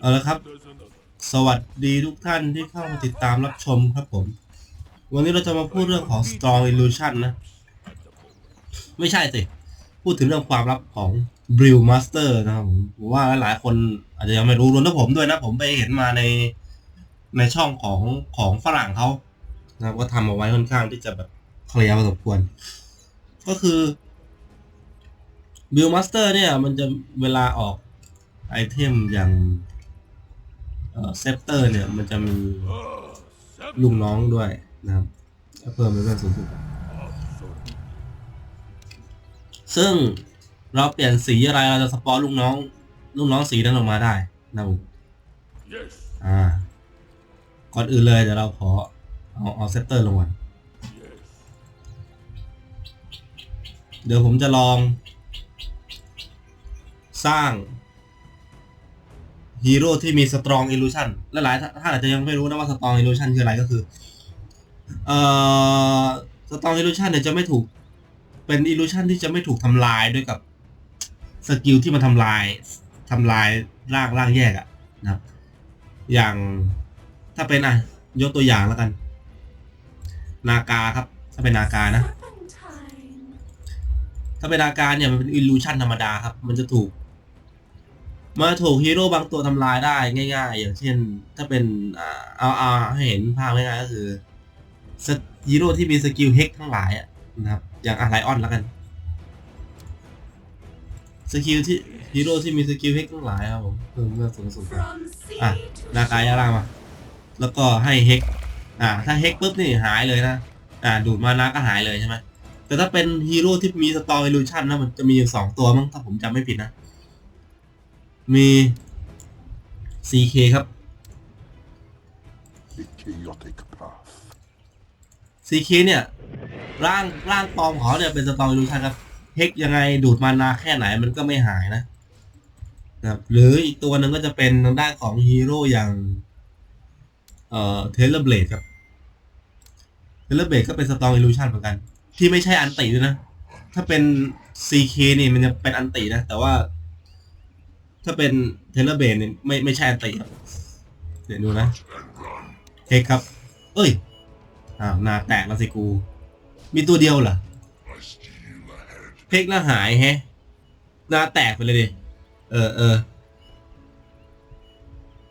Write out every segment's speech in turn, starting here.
เอาละครับ สวัสดีทุกท่านที่เข้ามาติดตามรับชมครับผม วันนี้เราจะมาพูดเรื่องของ Strong Illusion นะ ไม่ใช่สิ พูดถึงเรื่องความลับของ b r i l Master นะครับผมผมว่าหลายๆ คนอาจจะยังไม่รู้รวมทั้งผมด้วยนะ ผมไปเห็นมาในในช่องของของฝรั่งเขานะครับก็ทำเอาไว้ค่อนข้างที่จะแบบเคลียร์พอสมควร ก็คือ b r i l Master เนี่ย มันจะเวลาออกไอเทมอย่าง เซฟเตอร์เนี่ยมันจะมีลุงน้องด้วยนะครับก็เพิ่มเป็นเรื่องสูงสุดซึ่งเราเปลี่ยนสีอะไรเราจะสปอนลูกน้องลูกน้องสีนั้นออกมาได้นะครับผมอ่า ก่อนอื่นเลยเดี๋ยวเราขอเอาเอาเซตเตอร์ลงก่อนเดี๋ยวผมจะลอง สร้าง ฮีโร่ที่มีสตรองอิลูชันและหลายท่านอาจจะยังไม่รู้นะว่าสตรองอิลูชันคืออะไรก็คือเอ่อสตรองอิลูชันเนี่ยจะไม่ถูกเป็นอิลูชันที่จะไม่ถูกทำลายด้วยกับสกิลที่มันทำลายทำลายร่างร่างแยกอะนะครับ อย่างถ้าเป็นอะยกตัวอย่างแล้วกัน นากาครับ ถ้าเป็นนากานะ ถ้าเป็นนาการเนี่ยมันเป็นอิลูชันธรรมดาครับ มันจะถูก มาถูกฮีโร่บางตัวทำลายได้ง่าย ๆ อย่างเช่น ถ้าเป็นอ่าเอาเอาให้เห็นภาพง่ายๆก็คือฮีโร่ที่มีสกิลเฮกทั้งหลายอะนะครับ อย่างอะไรออนแล้วกันสกิลที่ฮีโร่ที่มีสกิลเฮกทั้งหลายครับผมเพิ่มเมื่อสูงสุดอะนากายาล่างมาแล้วก็ให้เฮกอ่า ถ้าเฮกปุ๊บนี่หายเลยนะอ่า ดูดมานาก็หายเลยใช่ไหมแต่ถ้าเป็นฮีโร่ที่มีสตอร์ i ิลูชันนะมันจะมีอยู่สองตัวมั้งถ้าผมจำไม่ผิดนะ มี CK ครับ The chaotic path. CK เนี่ย ร่างร่างปลอมของเขาเนี่ยเป็นสตอร์ i ิลูชันครับเฮกยังไงดูดมานาแค่ไหนมันก็ไม่หายนะนะครับหรืออีกตัวหนึ่งก็จะเป็นทางด้านของฮีโร่อย่าง เอ่อเทเลเบลดครับเทเลเบลดก็เป็นสตอร์ i ิลูชันเหมือนกัน ที่ไม่ใช่อันติด้วยนะ ถ้าเป็น CK นี่มันจะเป็นอันตินะ แต่ว่า ถ้าเป็นเทเลเบนไม่ไม่ใช่อันติครับ เดี๋ยวดูนะเฮกครับ เอ้ย อ้าวนาแตกแล้วสิกู มีตัวเดียวเหรอเฮกแล้วหายแฮะหนาแตกไปเลยดิ เออเออ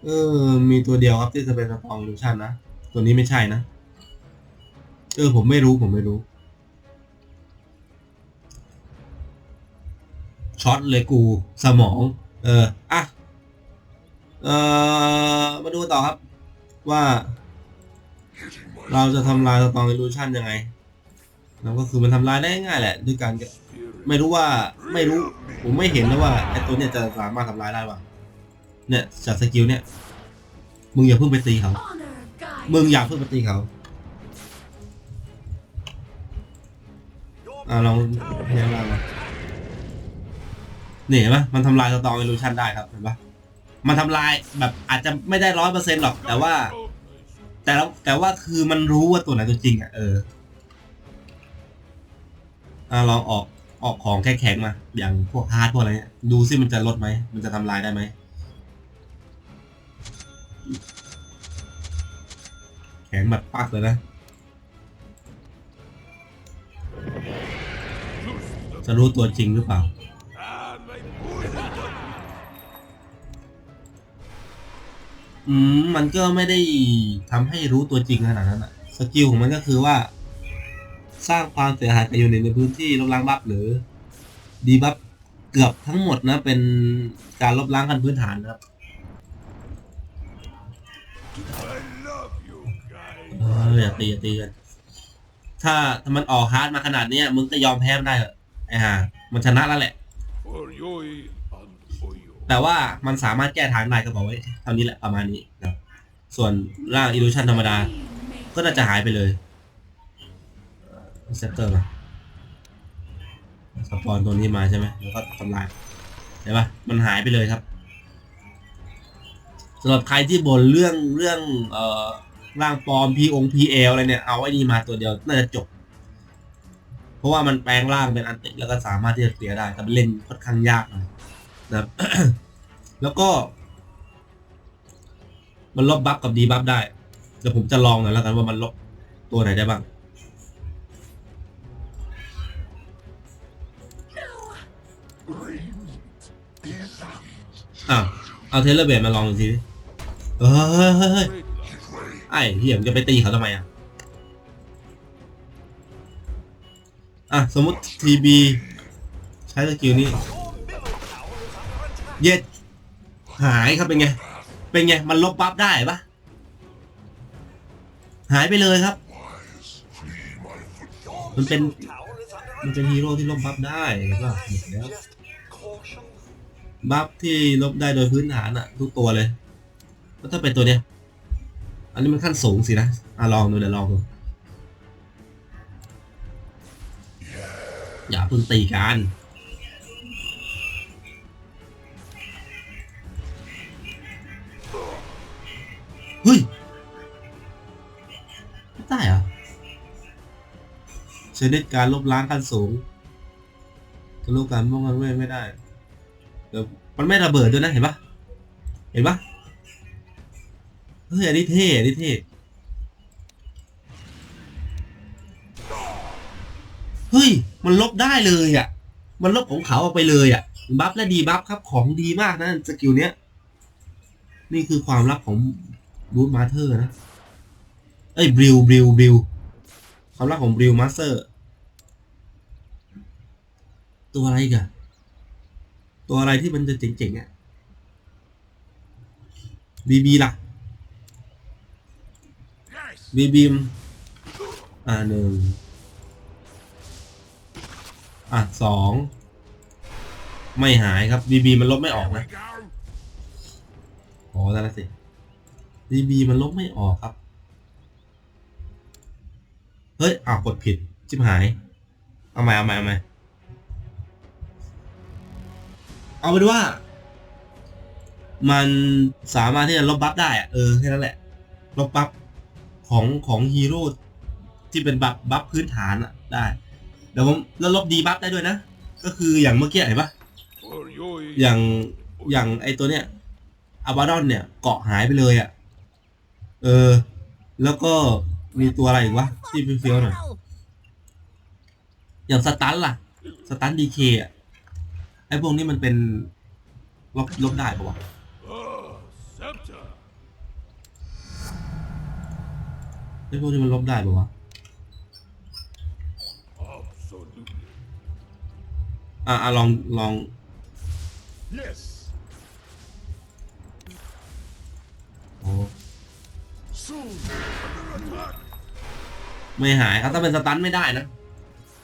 เออ มีตัวเดียวครับที่จะเป็นสปองลูชันนะ ตัวนี้ไม่ใช่นะ เออ ผมไม่รู้ผมไม่รู้ ช็อตเลยกูสมอง เอออะเออมาดูต่อครับ ว่า เราจะทำลายสตองอิลูชันยังไงแล้วก็คือมันทำลายได้ง่ายแหละด้วยการไม่รู้ว่าไม่รู้ ผมไม่เห็นนะว่าไอ้ตัวเนี้ยจะสามารถทำลายได้ป่ะเนี่ยจากสกิลเนี่ยมึงอย่าเพิ่งไปตีเขามึงอย่าเพิ่งไปตีเขาอ่าลองพยายามมา นี่เห็นปะมันทำลายสตองอิลูชันได้ครับเห็นปะมันทำลายแบบอาจจะไม่ได้ร้อยเปอร์เซ็นต์หรอก แต่ว่า แต่แล้วแต่ว่าคือมันรู้ว่าตัวไหนตัวจริงอะเอออ่าลองออกออกของแข็งแข็งๆมา อย่างพวกฮาร์ดพวกอะไรเนี่ยดูซิมันจะลดไหม มันจะทำลายได้ไหมแข็งแบบปักเลยนะจะรู้ตัวจริงหรือเปล่า อืมมันก็ไม่ได้ทำให้รู้ตัวจริงขนาดนั้นอะสกิลของมันก็คือว่า สร้างความเสียหายกับยูนิตในพื้นที่ลบล้างบัฟหรือ ดีบัฟเกือบทั้งหมดนะ เป็นการลบล้างกันพื้นฐานนะครับเอออย่าตีอย่าตีกันถ้าถ้ามันออกฮาร์ดมาขนาดเนี้ยมึงก็ยอมแพ้มันได้เหรอไอ้ห่ามันชนะแล้วแหละ For Yoi and Oyo. แต่ว่ามันสามารถแก้ทางได้ก็บอกไว้เท่านี้แหละประมาณนี้นะส่วนร่างอิลูชันธรรมดา ก็น่าจะหายไปเลยเซตเตอร์มาสปอนตัวนี้มาใช่ไหมแล้วก็ทำลายเห็นปะมันหายไปเลยครับสำหรับใครที่บ่นเรื่องเรื่องเอ่อร่างปลอมพีองพีเอลอะไรเนี่ยเอาไอ้นี่มาตัวเดียวน่าจะจบ เพราะว่ามันแปลงร่างเป็นอันติแล้วก็สามารถที่จะเคลียร์ได้แต่เล่นค่อนข้างยากน่อย นะครับ แล้วก็ มันลบบัฟกับดีบัฟได้ เดี๋ยวผมจะลองหน่อยแล้วกันว่ามันลบตัวไหนได้บ้าง อะเอาเทเลเบตมาลองดูสิเฮ้ยเฮ้ยเฮ้ยไอ้เหี้ยมจะไปตีเขาทำไมอะ อะ สมมติทีบีใช้สกิลนี้ เย็ดหายครับเป็นไง เป็นไง มันลบบัฟได้ปะหายไปเลยครับ มันเป็น มันเป็นฮีโร่ที่ลบบัฟได้เห็นป่ะเห็แล้วบัฟที่ลบได้โดยพื้นฐานอะทุกตัวเลยแล้วถ้าเป็นตัวเนี้ย อันนี้มันขั้นสูงสินะอะลองดูเดี๋ยวลองดูอย่าเพิ่งตีกัน ฮ้ยไม่ได้เหรอชนิดการลบล้างขั้นสูงทะลุการป้องกันเวทไม่ได้เดี๋ยวมันไม่ระเบิดด้วยนะเห็นปะเห็นปะเฮ้ยอันนี้เท่อันนี้เท่เฮ้ย มันลบได้เลยอะ มันลบของเขาออกไปเลยอะ บัฟและดีบัฟครับ ของดีมากนะสกิลเนี้ย นี่คือความลับของ บูธมาเธอร์นะ เอ้ยบริวบริวบริวความลับของบริวมาสเตอร์ ตัวอะไรกันตัวอะไรที่มันจะเจ๋งๆอะบีบีล่ะบีบีมอ่าหนึ่งอะสองไม่หายครับบีบีมันลบไม่ออกนะ we go. อ๋อได้แล้วสิ บีบีมันลบไม่ออกครับ เฮ้ยอ้าวกดผิดชิบหาย เอาใหม่เอาใหม่เอาใหม่เอาเป็นว่า มันสามารถที่จะลบบัฟได้อะเออแค่นั้นแหละ ลบบัฟของของฮีโร่ที่เป็นบัฟบัฟพื้นฐานอะได้เดี๋ยวผมแล้วลบดีบัฟได้ด้วยนะ ก็คืออย่างเมื่อกี้เห็นปะอย่างอย่างไอตัวเนี้ยอาบาดอนเนี่ยเกาะหายไปเลยอะ่ะ เออ แล้วก็มีตัวอะไรอีกวะที่เฟี้ยวๆหน่อยอย่างสตันล่ะ สตันดีเคอะไอพวกนี้มันเป็นลบลบได้ปะวะไอพวกนี้มันลบได้ปะวะอะอะลองลอง Yes. โอ้ ไม่หายครับ ถ้าเป็นสตันไม่ได้นะ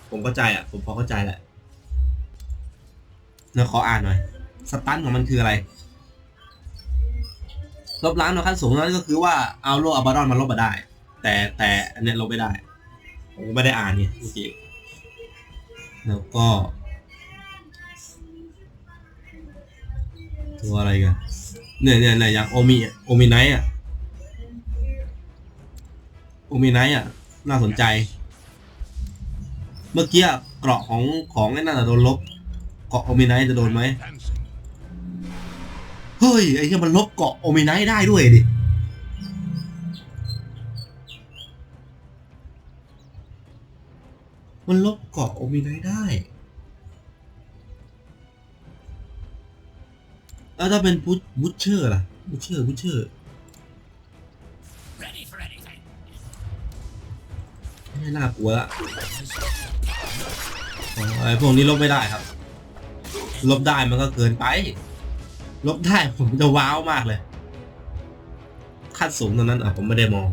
ผมเข้าใจอะ ผมพอเข้าใจแหละเดี๋ยวขออ่านหน่อย สตันของมันคืออะไร ลบล้างในขั้นสูงนั้นก็คือว่าเอาโลอัลบาดอนมาลบมาได้ แต่แต่อันเนี้ยลบไม่ได้ ผมไม่ได้อ่านเนี่ยเมื่อกี้แล้วก็ ตัวอะไรกันเนี่ยเนี่ยเนี่ยอย่างโอมิโอมิไนท์อะ โอมิไนท์อะ น่าสนใจ เมื่อกี้เกราะของของไอ้นั่นอะโดนลบ เกราะโอมิไนท์จะโดนไหมเฮ้ย ไอ้ที่มันลบเกาะโอมิไนท์ได้ด้วยดิมันลบเกาะโอมิไนท์ได้ แล้วถ้าเป็นพุชบูชเชอร์ล่ะบูชเชอร์บูชเชอร์ ไม่น่ากลัวละไอ้พวกนี้ลบไม่ได้ครับ ลบได้มันก็เกินไป ลบได้ผมจะว้าวมากเลยขั้นสูงตรงนั้นอะผมไม่ได้มอง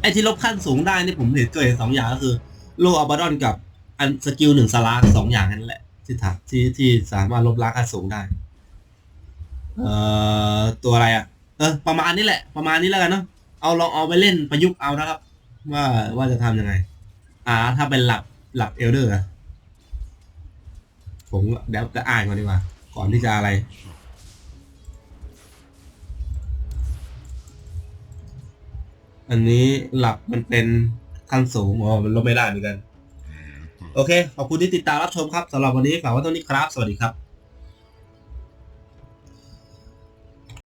ไอ้ที่ลบขั้นสูงได้นี่ผมเห็นเกิดสองอย่างก็คือ โลอัลบาดอนกับอันสกิลหนึ่งสลาสองอย่างนั่นแหละ ที่ถักที่ที่สามารถลบล้างขั้นสูงได้ เอ่อ ตัวอะไรอะ เออ ประมาณนี้แหละ ประมาณนี้แล้วกันเนาะ เอาลองเอาไปเล่นประยุกต์เอานะครับ ว่าว่าจะทำยังไง อ่า ถ้าเป็นหลับหลับเอลเดอร์ผมเดี๋ยวจะอ่านก่อนดีกว่า ก่อนที่จะอะไร อันนี้หลับมันเป็นขั้นสูง อ๋อ มันลบไม่ได้เหมือนกัน โอเค ขอบคุณที่ติดตามรับชมครับสำหรับวันนี้ฝากไว้เท่านี้ครับ สวัสดีครับ